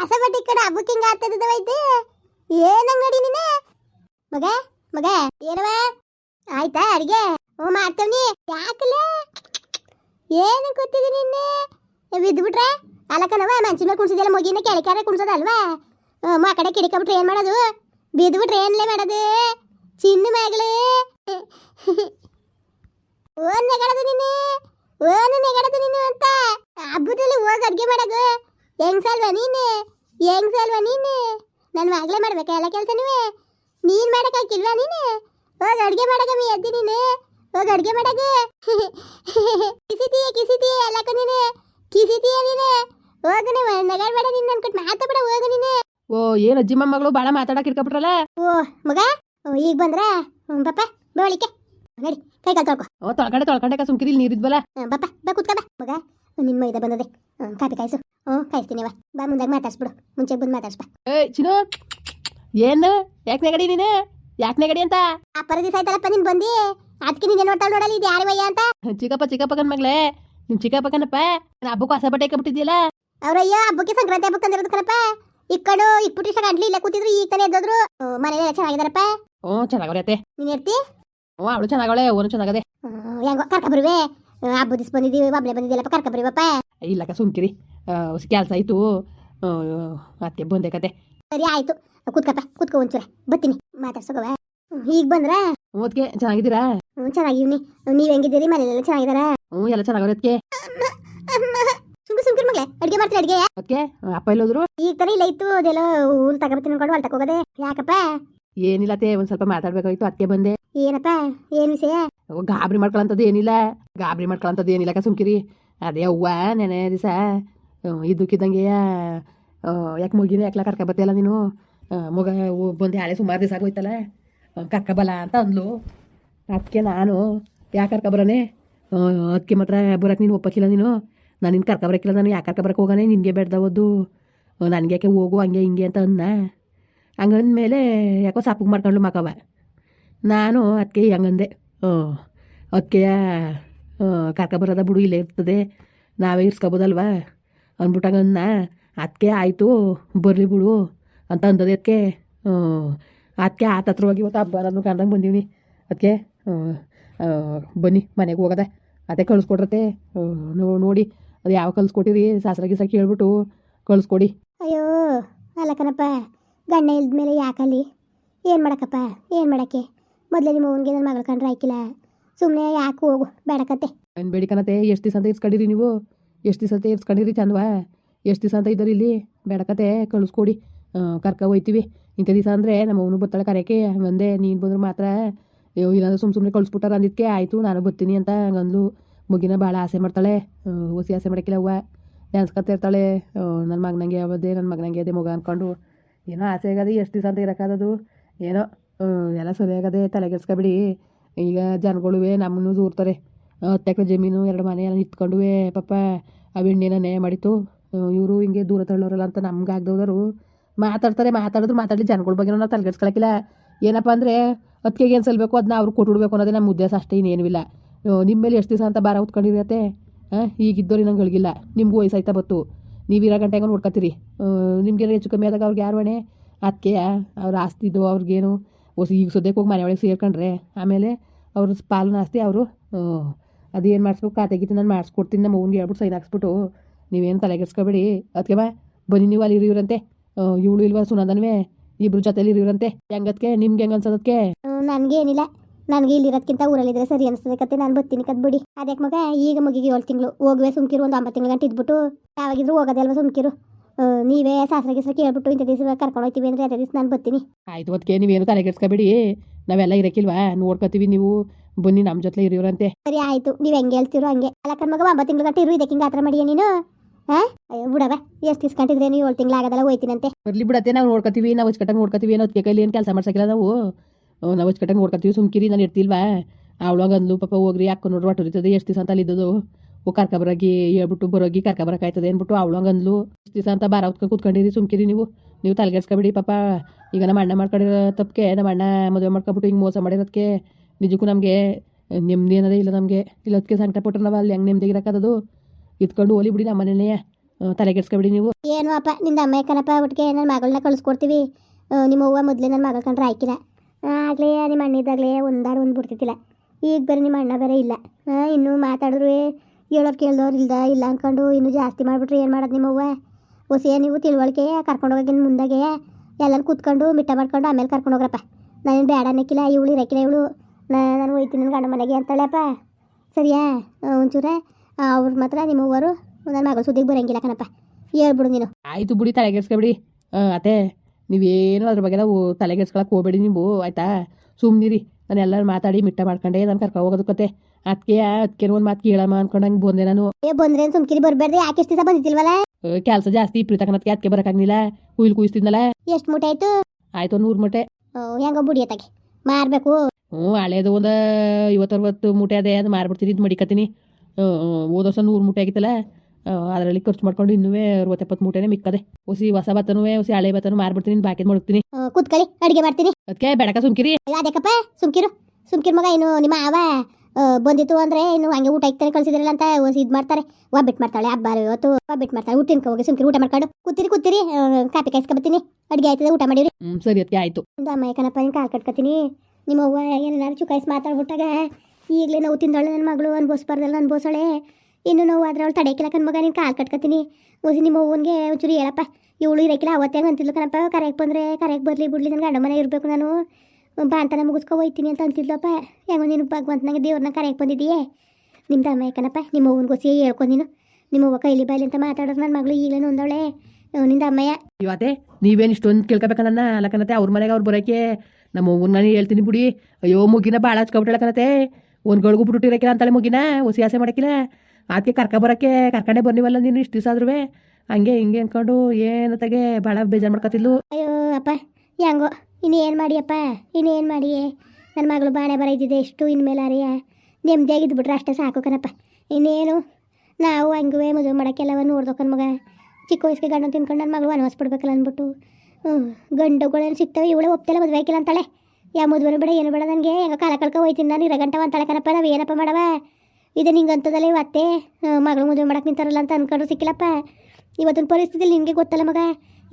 ಹೊಸ ಬಟ್ಟೆ ಈ ಕಡೆ ಹಬ್ಬಕ್ಕೆ ಹಿಂಗ ಆಗ್ತದೈತೆ ಏನ್ ಅಂಗಡಿ ನೀನೆ? ಮಗ ಮಗ ಏನವ? ಆಯ್ತಾ ಅಡಿಗೆ? ಹ್ಞೂ ಮಾಡ್ತೇವ್ನಿ ಯಾಕಲ್ಲ ಏನು ಕೂತಿದ್ದೀನಿ ನಿನ್ನೆ? ಬಿದ್ದುಬಿಟ್ರೆ? ಅಲ್ಲಕ್ಕನವ ಮಂಚಿನ ಮೇಲೆ ಕುಣ್ಸಿದೆಲ್ಲ ಮುಗಿನ ಕೆಳಕ್ಯಾರ ಕುಣ್ಸೋದಲ್ವಾ? ಹ್ಮ್, ಆ ಕಡೆ ಕಿಡಿಕಬಿಟ್ರೆ ಏನು ಮಾಡೋದು? ಬಿದ್ದುಬಿಟ್ರೆ ಏನ್ಲೇ ಮಾಡೋದು? ಚಿನ್ನ ಮಗಳೇ ಓನ್ ನೆಗಡದು ನೀನು? ಓನ್ ನೆಗಡದು ನೀನು ಅಂತ? ಹಬ್ಬದಲ್ಲಿ ಹೋಗಿ ಅಡ್ಗೆ ಮಾಡೋದು? ಹೆಂಗ್ಸಲ್ವಾ ನೀನು? ಹೆಂಗ್ಸಲ್ವಾ ನೀನೆ? ನನ್ನ ಮಗಳೇ ಮಾಡ್ಬೇಕಾ ಎಲ್ಲ ಕೆಲಸ ನೀವೇ ನೀನ್ ಮಾಡಕ್ಕಾಗಿಲ್ವಾ ನೀನು? ಹೋಗಿ ಅಡ್ಗೆ ಮಾಡಕ ಎದ್ದಿ ನೀನು? ಹೋಗಿ ಅಡ್ಗೆ ಮಾಡಗೆ ಕಿಸಿತೀಯ ಕಿಸಿತೀಯ ಎಲ್ಲಕ್ಕೂ ನೀನೆ. ಕಿಸಿತೀಯ ನೀನೆ. ಹೋಗು ನೀವು ನಗಾಡ್ಬೇಡ ನೀನು ಅನ್ಕೊಟ್ಟು ಮಾತಾಡ ಹೋಗು ನೀನೆ. ಓ ಏನು ಅಜ್ಜಿ ಮೊಮ್ಮಗಳು ಭಾಳ ಮಾತಾಡಕ್ಕೆ ಇಟ್ಕೊಬಿಟ್ರಲ್ಲ ಓ ಮಗ? ಓ, ಈಗ ಬಂದ್ರ? ಪಾಪ ಬೋಳಿಕೆ ನಡಿ ಕೈ ಕಾಲು ತೊಳ್ಕೊ. ಓ ತೊಳ್ಕಂಡೆ ತೊಳ್ಕಂಡೆ ಸುಮ್ಕಿರಿ ನೀರಿದ್ವಲ್ಲ? ಬಪ್ಪ ಬಾ ಕೂತ್ಕ ಬಾ. ಮಗ ನಿನ್ನ ಮೈದ ಬಂದದೆ. ಕಾಪಿ ಕಾಯಿಸು. ಹ್ಞೂ ಕಾಯಿಸ್ತೀನಿ ವಾ ಬಾ ಮುಂದಾಗ ಮಾತಾಡ್ಸ್ಬಿಡು. ಮುಂಚೆ ಬಂದು ಮಾತಾಡ್ಸ್ಬಾ. ಏಯ್ ಚಿನ್ನು! ಏನು? ಯಾಕೆ ನೆಗಡಿ ನೀನು? ಯಾಕೆ ನೆಗಡಿ ಅಂತ? ಆ ದಿವಸ ಆಯ್ತಲ್ಲಪ್ಪ ನೀನು ಬಂದು? ಅದಕ್ಕೆ ನೀನು ನೋಡ್ತಾಳೆ ನೋಡಲ್ಲ ಇದು ಯಾರು ವಯ್ಯ ಅಂತ? ಚಿಕ್ಕಪ್ಪ ಚಿಕ್ಕಪ್ಪಕ್ಕನ ಮಗಳೇ ನಿಮ್ಮ ಚಿಕ್ಕಪ್ಪಕ್ಕನಪ್ಪ ನಾನು ಹಬ್ಬಕ್ಕೂ ಹೊಸ ಬಟ್ಟೆ ಕಬಿಟ್ಟಿದ್ಯಲ್ಲ ಅವ್ರಯ್ಯ ಹಬ್ಬಕ್ಕೆ ಸಂಕ್ರಾಂತಿ ಹಬ್ಬಕ್ಕೆ ಅಂದಿರೋದು ಕಣಪ್ಪ. ಇಕ್ಕಡು ಇಕ್ಬಿಟ್ಟು ಇಷ್ಟ ಗಂಟ್ಲಿ ಇಲ್ಲ ಕೂತಿದ್ರು ಈಗ ತಾನೇ ಎದ್ದೋದ್ರು. ಮನೆಯಲ್ಲ ಚೆನ್ನಾಗಿದಾರಪ್ಪ ಹ್ಞೂ ಚೆನ್ನಾಗವ್ರೆ ಅತ್ತೆ. ನೀನ್ ಇರ್ತಿ ಹ್ಞೂ ಅವಳು ಚೆನ್ನಾಗವಳೆ ಓನು ಚೆನ್ನಾಗದೆ. ಹೆಂಗೋ ಕರ್ಕೊಬರುವೆ? ಹಬ್ಬ ದಿವಸ ಬಂದಿದ್ದೀವಿ ಒಬ್ಳೆ ಬಂದಿದ್ದಿಲ್ಲಪ್ಪ ಕರ್ಕೊಬರಿವಪ್ಪ? ಇಲ್ಲಕ್ಕ ಸುಮ್ಕಿರಿ. ಕೆಲಸ ಆಯಿತು. ಮತ್ತೆ ಬಂದೆ ಕತೆ. ಸರಿ ಆಯ್ತು. ಕೂತ್ಕಪ್ಪ ಕೂತ್ಕೊ ಒಂಚೂರ. ಬರ್ತೀನಿ. ಮಾತಾಡ್ಸೋಗವ ಈಗ ಬಂದ್ರ? ಓದ್ಕೆ ಚೆನ್ನಾಗಿದ್ದೀರಾ? ಹ್ಞೂ ಚೆನ್ನಾಗಿವ್ನಿ ನೀವ್ ಹೆಂಗಿದ್ದೀರಿ? ಮನೇಲೆಲ್ಲ ಚೆನ್ನಾಗಿದಾರ? ಹ್ಞೂ ಎಲ್ಲ ಚೆನ್ನಾಗವ್ರೆ ಅದಕ್ಕೆ ಸುಮ್ಕು ಸುಮ್ಕಿರ್ ಮಗ್ಳೆ ಅಡ್ಗೆ ಮಾಡ್ತೀನಿ ಅಡ್ಗೆ? ಅದಕ್ಕೆ ಅಪ್ಪ ಎಲ್ಲೋದ್ರು? ಈಗ ತರ ಇಲ್ಲ ಇತ್ತು. ಅದೆಲ್ಲ ಊರು ತಗೋಬತ್ತೀನಿ ಅನ್ಕೊಂಡು ಅಲ್ಲಿ ಹೋಗೋದೆ. ಯಾಕಪ್ಪ? ಏನಿಲ್ಲ ಅತ್ತೆ ಒಂದ್ ಸ್ವಲ್ಪ ಮಾತಾಡ್ಬೇಕಾಗಿತ್ತು. ಅದಕ್ಕೆ ಬಂದೆ. ಏನಪ್ಪ? ಏನ್ ವಿಷಯ? ಗಾಬರಿ ಮಾಡ್ಕೊಳಂತದ್ದು ಏನಿಲ್ಲ. ಗಾಬರಿ ಮಾಡ್ಕೊಳಂತದ್ದು ಏನಿಲ್ಲ ಸುಮ್ಕಿರಿ. ಅದೇ ಅವ್ವ ನೆನೆ ದಿವಸ. ಇದ್ದಕ್ಕಿದ್ದಂಗೆ ಯಾಕೆ ಮುಗಿನ ಯಾಕೆ ಕರ್ಕೊಬತ್ತಿಯಲ್ಲ ನೀನು? ಮಗ ಬಂದು ಹಾಳೆ ಸುಮಾರು ದಿವಸ ಆಗೋಯ್ತಲ್ಲ? ಕರ್ಕೊಬಲ್ಲ ಅಂತ ಅಂದ್ಲು. ಅದಕ್ಕೆ ನಾನು, ಯಾಕೆ ಕರ್ಕೊಬರನೆ ಅದಕ್ಕೆ ಮಾತ್ರ ಬರಕ್ಕೆ ನೀನು ಒಪ್ಪಕ್ಕಿಲ್ಲ ನೀನು? ನಾನು ನಿನ್ನ ಕರ್ಕೊಬರಕ್ಕಿಲ್ಲ ನಾನು ಯಾಕೆ ಕರ್ಕೊಬರಕ್ಕೆ ಹೋಗಾನೆ? ನಿನಗೆ ಬೇಡ್ದವದ್ದು ನನಗೆ ಯಾಕೆ ಹೋಗು, ಹಂಗೆ ಹಿಂಗೆ ಅಂತ ಅಂದ ಹಂಗಂದ್ಮೇಲೆ ಯಾಕೋ ಸಾಪಿಗೆ ಮಾಡ್ಕೊಂಡ್ಲು ಮಕವ ನಾನು ಅದಕ್ಕೆ ಹಂಗಂದೆ. ಅದಕ್ಕೆ ಕರ್ಕೊಬರೋದ ಬಿಡು, ಇಲ್ಲೇ ಇರ್ತದೆ. ನಾವೇ ಇರ್ಸ್ಕೊಬೋದಲ್ವಾ? ಅಂದ್ಬಿಟ್ಟಂಗನ್ನ ಅದಕ್ಕೆ ಆಯಿತು ಬರಲಿ ಬಿಡು. ಅಂತ ಅಂದದೆ ಅದಕ್ಕೆ ಅದಕ್ಕೆ ಆತ ಹತ್ರ ಹೋಗಿ ಇವತ್ತು ಹಬ್ಬ ನಾನು ಕಂಡಂಗೆ ಬಂದೀನಿ ಅದಕ್ಕೆ ಬನ್ನಿ ಮನೆಗೆ ಹೋಗದೆ. ಅದೇ ಕಳಿಸ್ಕೊಡ್ರತೆ ನೋಡಿ ಅದು ಯಾವ ಕಳಿಸ್ಕೊಟ್ಟಿರಿ? ಸಾಸ್ರ ಗೀಸ ಕೇಳ್ಬಿಟ್ಟು ಕಳಿಸ್ಕೊಡಿ. ಅಯ್ಯೋ ಅಲ್ಲ ಕಣಪ್ಪ ಗಂಡ ಇಲ್ದ್ಮೇಲೆ ಯಾಕಲ್ಲಿ ಏನು ಮಾಡಕ್ಕಪ್ಪ ಏನು ಮಾಡಕ್ಕೆ? ಮೊದಲೇ ನಿಮ್ಮ ಅವನಿಗೆ ನನ್ನ ಮಗಳು ಕಂಡ್ರೆ ಆಯ್ಕಿಲ್ಲ. ಸುಮ್ಮನೆ ಯಾಕೆ ಹೋಗು ಬೇಡಕತ್ತೆ ಏನು ಬೇಡಿಕನತ್ತೆ ಎಷ್ಟು ದಿವಸ ಅಂತ ಇಸ್ಕೊಂಡಿರಿ ನೀವು? ಎಷ್ಟು ದಿವಸ ಅಂತ ಇರ್ಸ್ಕೊಂಡಿರಿ ಚಂದವಾ? ಎಷ್ಟು ದಿವಸ ಅಂತ ಇದ್ದಾರೆ ಇಲ್ಲಿ? ಬೇಡಕತೆ ಕಳಿಸ್ಕೊಡಿ. ಕರ್ಕ ಹೋಯ್ತೀವಿ. ಇಂಥ ದಿವಸ ಅಂದರೆ ನಮ್ಮ ಅವನು ಬರ್ತಾಳೆ ಕರೆಕೆ ಹಂಗಂದೆ, ನೀನು ಬಂದ್ರೆ ಮಾತ್ರ ಇಲ್ಲಾಂದ್ರೆ ಸುಮ್ಮ ಸುಮ್ಮನೆ ಕಳಿಸ್ಬಿಟ್ಟಾರ ಅಂದಿದ್ಕೆ ಆಯಿತು, ನಾನು ಬರ್ತೀನಿ ಅಂತ ಹಂಗಂದ್ಲು. ಮುಗಿನ ಭಾಳ ಆಸೆ ಮಾಡ್ತಾಳೆ. ಹೊಸಿ ಆಸೆ ಮಾಡೋಕ್ಕಿಲ್ಲ ಅವ್ವ. ಡ್ಯಾನ್ಸ್ ಕತ್ತೆ ಇರ್ತಾಳೆ. ನನ್ನ ಮಗನಂಗೆ ಯಾವದ್ದೇ ನನ್ನ ಮಗನಂಗೆ ಅದೇ ಮಗ ಅಂದ್ಕೊಂಡು ಏನೋ ಆಸೆ ಆಗದೆ ಎಷ್ಟು ದಿವಸ ಅಂತ ಇರೋಕ್ಕಾದದು ಏನೋ ಎಲ್ಲ ಸರಿಯಾಗದೆ ತಲೆಗೆಡ್ಸ್ಕೊಬಿಡಿ ಈಗ ಜನಗಳುವೆ ನಮ್ಮನ್ನು ದೂರ್ತಾರೆ. ಹತ್ತು ಎಕ್ರೆ ಜಮೀನು ಎರಡು ಮನೆ ಎಲ್ಲ ನಿಂತ್ಕೊಂಡುವೆ ಪಾಪ ಆ ಬೆಣ್ಣೆನ ನೇ ಮಾಡಿತು ಇವರು ಹಿಂಗೆ ದೂರ ತಳ್ಳೋರಲ್ಲ ಅಂತ ನಮ್ಗೆ ಆಗ್ದವ್ರು ಮಾತಾಡ್ತಾರೆ, ಮಾತಾಡಿದ್ರು, ಮಾತಾಡಿ ಜನಗಳ ಬಗ್ಗೆ ನಾವು ತಲೆಗೆಡ್ಸ್ಕೊಳಕ್ಕಿಲ್ಲ ಏನಪ್ಪ ಅಂದರೆ ಅದಕ್ಕೆ ಏನು ಸಲ್ಬೇಕು ಅದನ್ನ ಅವ್ರು ಕೊಟ್ಬಿಡ್ಬೇಕು ಅನ್ನೋದೇ ನಮ್ಮ ಉದ್ದೇಶ, ಅಷ್ಟೇ ಇನ್ನೇನೂ ಇಲ್ಲ. ನಿಮ್ಮ ಮೇಲೆ ಎಷ್ಟು ದಿವಸ ಅಂತ ಭಾರ ಉತ್ಕೊಂಡಿರತ್ತೆ ಹಾಂ ಈಗಿದ್ದವ್ರು ನಂಗೆ ಗಳಿಗಿಲ್ಲ. ನಿಮ್ಗೂ ವಯಸ್ಸಾಯ್ತಾ ಬತ್ತು. ನೀವು ಇರೋ ಗಂಟೆಗೆ ನೋಡ್ಕೊತೀರಿ ನಿಮ್ಗೇನು ಹೆಚ್ಚು ಕಮ್ಮಿ ಆದಾಗ ಅವ್ರಿಗೆ ಯಾರು ಹೊಣೆ? ಅದಕ್ಕೆ ಅವ್ರ ಆಸ್ತಿದ್ದು ಅವ್ರಿಗೇನು. ಹೊಸ ಈಗ ಸದ್ಯಕ್ಕೆ ಹೋಗಿ ಮನೆ ಒಳಗೆ ಸೇರ್ಕೊಂಡ್ರೆ, ಆಮೇಲೆ ಅವ್ರ ಪಾಲನ ಆಸ್ತಿ ಅವರು ಅದೇನು ಮಾಡಿಸ್ಬೇಕು? ಕಾ ತೆಗಿತೀನಿ ನಾನು ಮಾಡಿಸ್ಕೊಡ್ತೀನಿ ನಮ್ಮ ಅವ್ನಿಗೆ ಹೇಳ್ಬಿಟ್ಟು ಸೈನ್ ಹಾಕ್ಸ್ಬಿಟ್ಟು ನೀವೇನು ತಲೆಗೆಡ್ಸ್ಕೊಬೇಡಿ ಅದಕ್ಕೆ ಬಾ ಬನ್ನಿ ನೀವು ಅಲ್ಲಿ ಇರಿವ್ರಂತೆ ಇವಳು ಇಲ್ವಾ ಸುನಂದನ್ವೇ? ಇಬ್ರು ಜೊತೆಲಿ ಇರಿವ್ರಂತೆ ಹೆಂಗದಕ್ಕೆ ನಿಮ್ಗೆ ಹೆಂಗೆ ಅನ್ಸೋದಕ್ಕೆ ನನಗೆ ಏನಿಲ್ಲ. ನನಗೆ ಊರಲ್ಲಿ ಊರಲ್ಲಿದ್ರೆ ಸರಿ ಅನಿಸ್ತದೆ ನಾನು ಬರ್ತೀನಿ ಕತ್ ಬಿಡಿ ಅದಕ್ಕೆ ಮಗ? ಈಗ ಮಗಿಗೆ ಏಳು ತಿಂಗಳು. ಹೋಗುವೆ ಸುಮ್ಕಿರು ಒಂದು ಒಂಬತ್ತು ತಿಂಗಳು ಗಂಟೆ ಇದ್ಬಿಟ್ಟು. ಯಾವಾಗಿದ್ರು ಹೋಗೋದೇ ಅಲ್ವಾ ಸುಮ್ಕಿರು? ನೀವೇ ಸಾಸ್ರ ಗೀಸ್ರ ಕೇಳ್ಬಿಟ್ಟು ಇಂಥ ದಿವಸ ಕರ್ಕೊಂಡು ಹೋಗ್ತೀವಿ ಅಂದರೆ ಅದೇ ದಿವಸ ನಾನು ಬರ್ತೀನಿ. ಆಯ್ತು ಅದಕ್ಕೆ ನೀವೇನು ತಲೆಗೆಡ್ಸ್ಕೊಬೇಡಿ ನಾವೆಲ್ಲ ಇರಕಿಲ್ವಾ? ನೋಡ್ಕೋತೀವಿ ನೀವು. ಬನ್ನಿ ನಮ್ಮ ಜೊತೆ ಇರಿವ್ರಂತೆ ಸರಿ ಆಯ್ತು. ನೀವು ಹೆಂಗೆ ಹೇಳ್ತಿರೋ ಹಂಗೆ. ಅಲ್ಲ ಕಣ್ ಮಗ ಒಂಬತ್ತು ತಿಂಗಳು ಗಂಟೆ ಇರು ಇದಕ್ಕೆ ಹಿಂಗೆ ಆತರ ಮಾಡಿಯ ನೀನು? ಹಾಂ ಅಯ್ಯೋ ಬಿಡವ ಎಷ್ಟು ಇಸ್ಕೊಂಡಿದ್ರೆ ನೀವು ಏಳು ತಿಂಗಳು ಆಗದಲ್ಲ ಹೋಯ್ತೀನಂತೆ? ಬರ್ಲಿ ಬಿಡತ್ತೆ ನಾವು ನೋಡ್ಕೋತೀವಿ ನಾವು ಅಚ್ಚುಕಟ್ಟಾಗಿ ನೋಡ್ಕೋತೀವಿ ಏನೋ ಕೈಲಿ ಏನು ಕೆಲಸ ಮಾಡ್ಸಕ್ಕಿಲ್ಲ ನಾವು? ನಾವು ಅಚ್ಚುಕಟ್ಟಾಗಿ ನೋಡ್ಕೋತೀವಿ ಸುಮ್ಕಿರಿ ನಾನು ಇರ್ತಿಲ್ವಾ? ಅವಳಾಗ ಅಂದ್ಲು ಪಾಪ ಹೋಗ್ರಿ ಯಾಕೋ ನೋಡ್ರಿ ಹೊಟ್ಟುರಿತದೆ ಎಷ್ಟು ದಿವಸ ಅಂತ ಅಲ್ಲಿದ್ದದು ಓ ಕರ್ಕಬರಾಗಿ ಹೇಳ್ಬಿಟ್ಟು ಬರೋಗಿ ಕರ್ಕೊಬರಕಾಯ್ತದೆ ಅಂದ್ಬಿಟ್ಟು ಅವಳಂಗ ಅಂದ್ಲು. ಎಷ್ಟು ದಿವಸ ಅಂತ ಬಾರ ಹೊತ್ಕೊಂಡು ಕೂತ್ಕೊಂಡಿರಿ ಸುಮ್ಕಿರಿ ನೀವು. ನೀವು ತಲೆಗೆಡ್ಸ್ಕೊಬಿಡಿ ಪಾಪ. ಈಗ ನಮ್ಮ ಅಣ್ಣ ಮಾಡ್ಕೊಂಡಿರೋ ತಪ್ಪಿಗೆ ನಮ್ಮ ಅಣ್ಣ ಮದುವೆ ಮಾಡ್ಕೊಬಿಟ್ಟು ಹಿಂಗೆ ಮೋಸ ಮಾಡಿರೋದಕ್ಕೆ ನಿಜಕ್ಕೂ ನಮಗೆ ನೆಮ್ಮದಿ ಅನ್ನೋದೇ ಇಲ್ಲ ನಮಗೆ. ಇಲ್ಲ ಅದಕ್ಕೆ ಸಂಕಟ ಪಟ್ಟರು ನಾವು ಅಲ್ಲಿ ಹೆಂಗೆ ನೆಮ್ಮದಿಗಿರಕ್ಕದು ಇತ್ಕೊಂಡು ಹೋಲಿ ಬಿಡಿ ನಮ್ಮ ತಲೆ ತಲೆಗೆಡ್ಸ್ಕೊಬಿಡಿ ನೀವು. ಏನು ಅಪ್ಪ, ನಿಂದ ಅಮ್ಮ ಕಣಪ್ಪ ಒಟ್ಟಿಗೆ ನನ್ನ ಮಗಳನ್ನ ಕಳಿಸ್ಕೊಡ್ತೀವಿ? ನಿಮ್ಮ ಅವ್ವ ಮೊದಲೇ ನನ್ನ ಮಗಳ ಕಂಡ್ರೆ ಆಯ್ಕಿಲ್ಲ ಆಗಲೇ ನಿಮ್ಮ ಅಣ್ಣ ಇದ್ದಾಗಲೇ ಒಂದಾಡು ಒಂದು ಬಿಡ್ತಿದ್ದಿಲ್ಲ. ಈಗ ಬರೀ ನಿಮ್ಮ ಅಣ್ಣ ಬೇರೆ ಇಲ್ಲ. ಇನ್ನೂ ಮಾತಾಡಿದ್ರು ಹೇಳೋರು ಕೇಳಿದವ್ರು ಇಲ್ದ, ಇಲ್ಲ ಅಂದ್ಕೊಂಡು ಇನ್ನೂ ಜಾಸ್ತಿ ಮಾಡಿಬಿಟ್ರಿ ಏನು ಮಾಡೋದು ನಿಮ್ಮ ಅವ್ವ? ಹೊಸಿಯ ನೀವು ತಿಳುವಳಿಕೆ, ಕರ್ಕೊಂಡು ಹೋಗಿನ ಮುಂದಾಗೆ. ಎಲ್ಲರೂ ಕೂತ್ಕೊಂಡು ಮಿಟ್ಟ ಮಾಡ್ಕೊಂಡು ಆಮೇಲೆ ಕರ್ಕೊಂಡು ಹೋಗ್ರಪ್ಪ. ನಾನೇನು ಬೇಡ ಅನ್ನಕ್ಕಿಲ್ಲ ಇವಳು ಇರಕ್ಕಿಲ್ಲ ಇವಳು ನಾನು ಹೋಯ್ತೀನಿ ನನ್ನ ಗಂಡ ಮನೆಗೆ ಅಂತಳೆಪ್ಪ. ಸರಿಯಾ? ಒಂಚೂರೇ. ಅವ್ರ ಮಾತ್ರ ನಿಮ್ಮ ಅವ್ವರು ನನ್ನ ಮಗಳು ಸುದ್ದಿಗೆ ಬರೋಂಗಿಲ್ಲ ಕಣಪ್ಪ. ಹೇಳ್ಬಿಡು ನೀನು. ಆಯಿತು ಬಿಡಿ ತಲೆಗೆಡ್ಸ್ಕೊಬಿಡಿ ಅತ್ತೆ, ನೀವೇನು ಅದ್ರ ಬಗ್ಗೆ ನಾವು ತಲೆಗೆಡ್ಸ್ಕೊಳಕ್ಕೆ ಹೋಗ್ಬೇಡಿ ನೀವು, ಆಯಿತಾ? ಸುಮ್ಮನಿರಿ ನಾನು ಎಲ್ಲರೂ ಮಾತಾಡಿ ಮಿಟ್ಟ ಮಾಡ್ಕೊಂಡೆ, ನಾನು ಕರ್ಕೊ ಹೋಗೋದು ಕತೆ ಅದಕ್ಕೆ ಅದಕ್ಕೆ ಒಂದು ಮಾತು ಕೇಳಮ್ಮ ಅನ್ಕೊಂಡಂಗೆ ಬಂದೆ ನಾನು. ಏ ಬಂದ್ರೆ ಸುಮ್ಕಿರಿ ಬರ್ಬೇಡ್ರಿ ಯಾಕೆ ಎಷ್ಟು ದಿವಸ ಬಂದಿದ್ದಿಲ್ವಲ್ಲ ಕೆಲಸ ಜಾಸ್ತಿ ಪ್ರೀತಕನತ್ಗೆ ಅದಕ್ಕೆ ಬರೋಕ್ಕಾಗಲಿಲ್ಲ ಕುಯ್ಲು ಕುಯ್ಸ್ತಿದ್ನಲ್ಲ. ಎಷ್ಟು ಮೂಟೆ ಆಯ್ತು? ಆಯ್ತು ನೂರು ಮೂಟೆ. ಹೆಂಗ ಬುಡಿ ಬುಡಿಯತ್ತಾಗೆ ಮಾರ್ಬೇಕು. ಹ್ಞೂ ಹಳೇದು ಒಂದು ಐವತ್ತರವತ್ತು ಮೂಟೆ ಅದೇ ಅದು ಮಾರ್ಬಿಡ್ತೀನಿ ಇದು ಮಡಿಕತ್ತೀನಿ. ಹೋದ ವರ್ಷ ನೂರು ಮೂಟೆ ಆಗಿತ್ತಲ್ಲ. ಅದರಲ್ಲಿ ಖರ್ಚು ಮಾಡ್ಕೊಂಡು ಇನ್ನೂ ಅರವತ್ತೆಪ್ಪತ್ತು ಮೂಟೆನೆ ಮೂಟೆನೇ ಮಿಕ್ಕದೆ. ಹೊಸಿ ಹೊಸ ಭತ್ತನೂ ಹೊಸಿ ಹಳೆ ಭತ್ತನೂ ಮಾರ್ಬಿಡ್ತೀನಿ ಬಾಕಿ ಮಾಡ್ತೀನಿ ಕೂತ್ಕೊಳ್ಳಿ ಅಡಿಗೆ ಮಾಡ್ತೀನಿ. ಅದಕ್ಕೆ ಬೆಡಕ ಸುಮ್ಕಿರಿ. ಅದಕ್ಕಪ್ಪ ಸುಮ್ಕಿರು. ಸುಮ್ಕಿರ್ ಮಗ ಏನು ನಿಮ್ಮ ಅವ ಬಂದಿತ್ತು ಅಂದ್ರೆ ಇನ್ನು ಹಂಗೆ ಊಟ ಇಕ್ತಾರೆ ಕಳ್ಸಿದ್ರಲ್ಲ ಅಂತ ಇದು ಮಾಡ್ತಾರೆ. ಒಬ್ಬಿಟ್ಟು ಮಾಡ್ತಾಳೆ. ಹಬ್ಬ ಇವತ್ತು? ಒಬ್ಬಿಟ್ಟು ಮಾಡ್ತಾಳೆ. ಊಟ ತಿನ್ಕೊ ಹೋಗಿ ಸುಮ್ಕಿರಿ ಊಟ ಮಾಡ್ಕೊಂಡು ಕೂತಿರಿ ಕೂತಿರಿ. ಕಾಪಿ ಕಾಯಿಸ್ಕೊಬತ್ತೀನಿ ಅಡಿಗೆ ಆಯ್ತದೆ ಊಟ ಮಾಡಿರಿ ಹ್ಞೂ ಸರಿ ಅದಕ್ಕೆ ಆಯ್ತು. ಅಮ್ಮ ಕಣಪ್ಪ ಹಿಂಗೆ ಕಾಲು ಕಟ್ಕೊತೀನಿ. ನಿಮ್ಮ ಅವ್ವ ಏನಾರು ಚುಕಾಯಿಸಿ ಮಾತಾಡ್ಬಿಟ್ಟಾಗ ಈಗಲೇ ನಾವು ತಿಂದಾಳೆ ನನ್ನ ಮಗಳು ಅನ್ಭವಿಸ್ಬಾರ್ದಲ್ಲ ಅನ್ಭವಿಸೋಳೆ. ಇನ್ನು ನಾವು ಆದ್ರೆ ಅವಳು ತಡೆಕಿಲ್ಲ ಕಣ್ ಮಗ ನೀನು ಕಾಲು ಕಟ್ಕೊತೀನಿ. ಓಸಿ ನಿಮ್ಮ ಅವ್ವನಿಗೆ ಒಂಚೂರು ಹೇಳಪ್ಪ. ಇವಳು ಇರಕ್ಕಿಲ್ಲ ಅವತ್ತೇ ಅಂತಿದ್ಲು ಕಣಪ್ಪ. ಕರೆಯಕ್ಕೆ ಬಂದರೆ ಕರೆಯಕ್ಕೆ ಬರಲಿ ಬಿಡ್ಲಿ ನನಗೆ ಗಂಡ ಮನೆ ಇರಬೇಕು ನಾನು. ಬಾಣ್ತನ ಮುಗಿಸ್ಕೊ ಹೋಯ್ತೀನಿ ಅಂತ ಅಂತಿದ್ಲಪ್ಪ. ಹೆಂಗೋ ನೀನು ಭಗವಂತನಾಗೆ ದೇವ್ರನ್ನ ಕರೆಯಕ್ಕೆ ಬಂದಿದ್ದೀಯೇ? ನಿಮ್ಮ ತಮ್ಮ ಯಾಕನಪ್ಪ? ನಿಮ್ಮ ಅವ್ವನ ಹೇಳ್ಕೊ ನೀನು. ನಿಮ್ಮ ಅವ್ವ ಕೈಲಿ ಬಾಯ್ಲಿ ಅಂತ ಮಾತಾಡೋದು ನನ್ನ ಮಗಳು ಈಗಲೇ ನೊಂದವಳೆ. ನಿಂದ ಅಮ್ಮಯ್ಯ. ಇವತ್ತೆ ನೀವೇನು ಇಷ್ಟೊಂದು ಕೇಳ್ಕೊಬೇಕನ್ನ ಅಲ್ಲಕನತೆ ಅವ್ರ ಮನೆಗೆ ಅವ್ರು ಬರೋಕೆ. ನಮ್ಮ ಅವ್ವನ ನಾನು ಹೇಳ್ತೀನಿ ಬಿಡಿ. ಅಯ್ಯೋ ಮುಗಿನ ಭಾಳ ಹಚ್ಕೊಬಿಟ್ಟಳಕನತೆ ಒಂದು ಗಳಿಗೂ ಬಿಟ್ಟಿರಕ್ಕಿಲ್ಲ ಅಂತಾಳೆ ಮುಗಿನ ಹೊಸಿ ಆಸೆ ಮಾಡೋಕ್ಕಿಲ್ಲ ಅದಕ್ಕೆ ಕರ್ಕ ಬರೋಕ್ಕೆ ಕರ್ಕೊಂಡೇ ಬರ್ನಿವಲ್ಲ ನೀನು ಇಷ್ಟು ದಿವಸ ಆದ್ರೂ ಹಂಗೆ ಹಿಂಗೆ ಅಂದ್ಕೊಂಡು ಏನತ್ತಾಗೆ ಭಾಳ ಬೇಜಾರು ಮಾಡ್ಕೊತಿದ್ಲು. ಅಯ್ಯೋ ಅಪ್ಪ ಹೆಂಗೋ. ಇನ್ನೇನು ಮಾಡಿಯಪ್ಪ? ಇನ್ನೇನು ಮಾಡಿ ನನ್ನ ಮಗಳು ಬಾಣೆ ಬರ ಇದ್ದಿದೆ ಎಷ್ಟು ಇನ್ಮೇಲೆ ಅರಿಯ? ನೆಮ್ಮದಿಯಾಗಿದ್ದು ಬಿಟ್ರೆ ಅಷ್ಟೇ ಸಾಕು ಕಣಪ್ಪ. ಇನ್ನೇನು? ನಾವು ಹಂಗುವೆ ಮದುವೆ ಮಾಡೋಕ್ಕೆಲ್ಲವ ನೋಡ್ದೋಕನ್ ಮಗ. ಚಿಕ್ಕ ವಯಸ್ಸಿಗೆ ಗಂಡು ತಿನ್ಕೊಂಡು ನನ್ನ ಮಗಳು ವನವಾಸ ಬಿಡ್ಬೇಕಲ್ಲ ಅಂದ್ಬಿಟ್ಟು ಹ್ಞೂ ಗಂಡುಗಳೇನು ಸಿಗ್ತವೆ ಇವಳೆ ಒಪ್ತಲ್ಲ ಮದುವೆ ಹಾಕಿಲ್ಲ ಅಂತಾಳೆ. ಯಾವ ಮದುವೆನೂ ಬೇಡ, ಏನು ಬೇಡ ನನಗೆ. ಹೆಂಗ ಕಾಲ ಕಳ್ಕೊ ಹೋಯ್ತೀನಿ ನಾನು ಇರಗಂಟವ ಅಂತಾಳೆ ಕಣಪ್ಪ, ನಾವು ಏನಪ್ಪ ಮಾಡವ? ಇದು ನಿಂಗೆ ಅಂತದಲ್ಲ ಇವತ್ತೆ? ಮಗಳು ಮದುವೆ ಮಾಡಕ್ಕೆ ನಿಂತಾರಲ್ಲ ಅಂತ ಅನ್ಕೊಂಡ್ರು ಸಿಕ್ಕಿಲ್ಲಪ್ಪ. ಇವತ್ತಿನ ಪರಿಸ್ಥಿತಿಲಿ ನಿನಗೆ ಗೊತ್ತಲ್ಲ ಮಗ.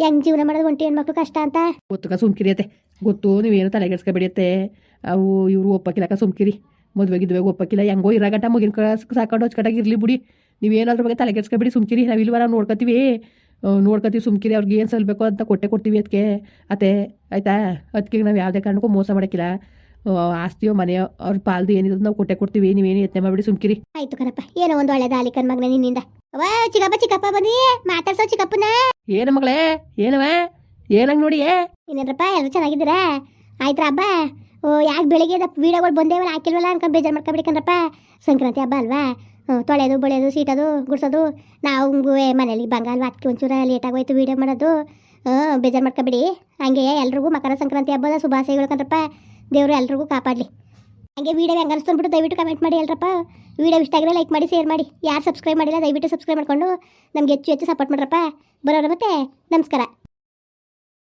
ಹೆಂಗ್ ಜೀವನ ಮಾಡೋದು ಒಂಟಿ ಹೆಣ್ಮಕ್ಳು ಕಷ್ಟ ಅಂತ? ಗೊತ್ತಕ ಸುಮ್ಕಿರಿಯತ್ತೆ ಗೊತ್ತು, ನೀವೇನು ತಲೆಗೆಡ್ಸ್ಕೊಬೇಡಿಯತ್ತೆ ಅವು ಇವರು ಒಪ್ಪಕ್ಕಿಲ್ಲಕ ಸುಮ್ಕಿರಿ. ಮದುವೆ ಗಿದ್ವೆ ಒಪ್ಪಕ್ಕಿಲ್ಲ ಹೆಂಗೋ ಇರಾಗಂಟ ಮುಗಿನ ಸಾಕೊಂಡು ಹಚ್ಕಟ್ಟಾಗಿ ಇರಲಿ ಬಿಡಿ. ನೀವೇನಾದ್ರ ಬಗ್ಗೆ ತಲೆಗೆಡ್ಸ್ಕೊಬೇಡಿ ಸುಮ್ಕಿರಿ. ನಾವು ಇಲ್ವ ನಾವು ನೋಡ್ಕೊತೀವಿ. ನೋಡ್ಕೊತೀವಿ ಸುಮ್ಕಿರಿ. ಅವ್ರಿಗೆ ಏನು ಸಲ್ಬೇಕು ಅಂತ ಕೊಟ್ಟೆ ಕೊಡ್ತೀವಿ ಅದಕ್ಕೆ ಅತ್ತೆ, ಆಯ್ತಾ? ಅದಕ್ಕೆ ನಾವು ಯಾವುದೇ ಕಾರಣಕ್ಕೂ ಮೋಸ ಮಾಡೋಕ್ಕಿಲ್ಲ. ಆಸ್ತಿಯೋ ಮನೆಯೋ ಅವ್ರ ಪಾಲ್ದು ಏನಿದ್ರು ನಾವು ಕೊಟ್ಟೆ ಕೊಡ್ತೀವಿ. ನೀವೇನು ಯತ್ನೆ ಮಾಡಿಬಿಡಿ ಸುಮ್ಕಿರಿ. ಆಯ್ತು ಕಣಪ್ಪ ಏನೋ ಒಂದು ಒಳ್ಳೆ ದಾಲಿ ಕನ್ ಮಗನ ನಿನ್ನಿಂದ. ಅವ ಚಿಕ್ಕಪ್ಪ ಚಿಕ್ಕಪ್ಪ ಬನ್ನಿ ಮಾತಾಡ್ಸೋ ಚಿಕ್ಕಪ್ಪನ. ಏನು ಮಗಳೇ ಏನವ? ಏನಂಗ್ ನೋಡಿ ಇನ್ನೇನ್ರಪ್ಪ ಎಲ್ಲರೂ ಚೆನ್ನಾಗಿದ್ದೀರಾ? ಆಯ್ತ್ರ ಹಬ್ಬ? ಓ ಯಾಕೆ ಬೆಳಿಗ್ಗೆ ವೀಡಿಯೋಗಳು ಬಂದೇವಲ್ಲ ಹಾಕಿಲ್ವಲ್ಲ ಅನ್ಕೊಂಡು ಬೇಜಾರು ಮಾಡ್ಕೊಬಿಡಿ ಕಣ್ರಪ್ಪ ಸಂಕ್ರಾಂತಿ ಹಬ್ಬ ಅಲ್ವಾ? ತೊಳೆಯೋದು ಬಳೆಯೋದು ಸೀಟೋದು ಗುಡಿಸೋದು. ನಾವು ಮನೇಲಿ ಬಂಗಾಲ್ ಅದಕ್ಕೆ ಒಂಚೂರ ಲೇಟಾಗಿ ಹೋಯ್ತು ವೀಡಿಯೋ ಮಾಡೋದು. ಬೇಜಾರು ಮಾಡ್ಕೊಬಿಡಿ. ಹಂಗೆ ಎಲ್ರಿಗೂ ಮಕರ ಸಂಕ್ರಾಂತಿ ಹಬ್ಬದ ಶುಭಾಶಯಗಳು ಕಣ್ರಪ್ಪ ದೇವರು, ಎಲ್ರಿಗೂ ಕಾಪಾಡಲಿ. ಹಾಗೆ ವೀಡಿಯೋ ಹೆಂಗೆ ಅನಿಸ್ತು ದಯವಿಟ್ಟು ಕಮೆಂಟ್ ಮಾಡಿ ಹೇಳ್ರಪ್ಪ ವೀಡಿಯೋ ಇಷ್ಟ ಆಗಿದ್ರೆ ಲೈಕ್ ಮಾಡಿ ಶೇರ್ ಮಾಡಿ. ಯಾರು ಸಬ್ಸ್ಕ್ರೈಬ್ ಮಾಡಿಲ್ಲ, ದಯವಿಟ್ಟು ಸಬ್ಸ್ಕ್ರೈಬ್ ಮಾಡ್ಕೊಂಡು ನಮ್ಗೆ ಹೆಚ್ಚು ಹೆಚ್ಚು ಸಪೋರ್ಟ್ ಮಾಡ್ರಪ್ಪ. ಬರೋರ ಮತ್ತೆ ನಮಸ್ಕಾರ.